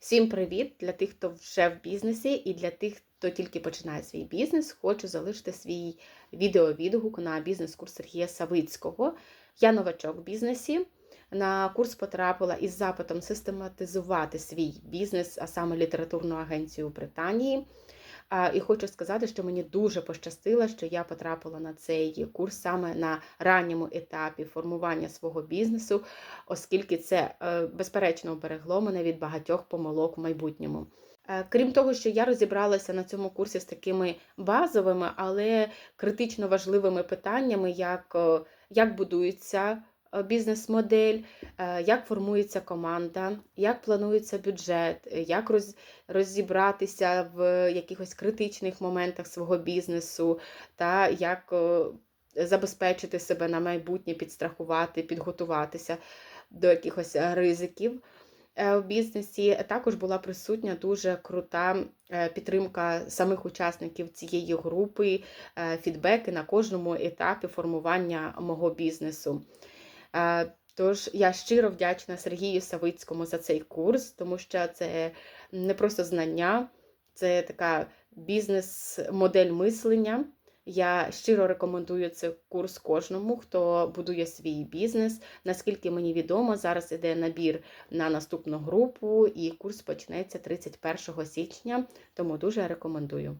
Всім привіт для тих, хто вже в бізнесі, і для тих, хто тільки починає свій бізнес. Хочу залишити свій відеовідгук на бізнес-курс Сергія Савицького. Я новачок в бізнесі. На курс потрапила із запитом систематизувати свій бізнес, а саме літературну агенцію в Британії. І хочу сказати, що мені дуже пощастило, що я потрапила на цей курс саме на ранньому етапі формування свого бізнесу, оскільки це е, безперечно уберегло мене від багатьох помилок в майбутньому. Е, Крім того, що я розібралася на цьому курсі з такими базовими, але критично важливими питаннями, як, е, як будується бізнес-модель, е, як формується команда, як планується бюджет, е, як роз, розібратися в якихось критичних моментах свого бізнесу, та як е, забезпечити себе на майбутнє, підстрахувати, підготуватися до якихось е, ризиків е, в бізнесі. Також була присутня дуже крута е, підтримка самих учасників цієї групи, е, фідбеки на кожному етапі формування мого бізнесу. Тож я щиро вдячна Сергію Савицькому за цей курс, тому що це не просто знання, це така бізнес-модель мислення. Я щиро рекомендую цей курс кожному, хто будує свій бізнес. Наскільки мені відомо, зараз іде набір на наступну групу, і курс почнеться 31 січня, тому дуже рекомендую.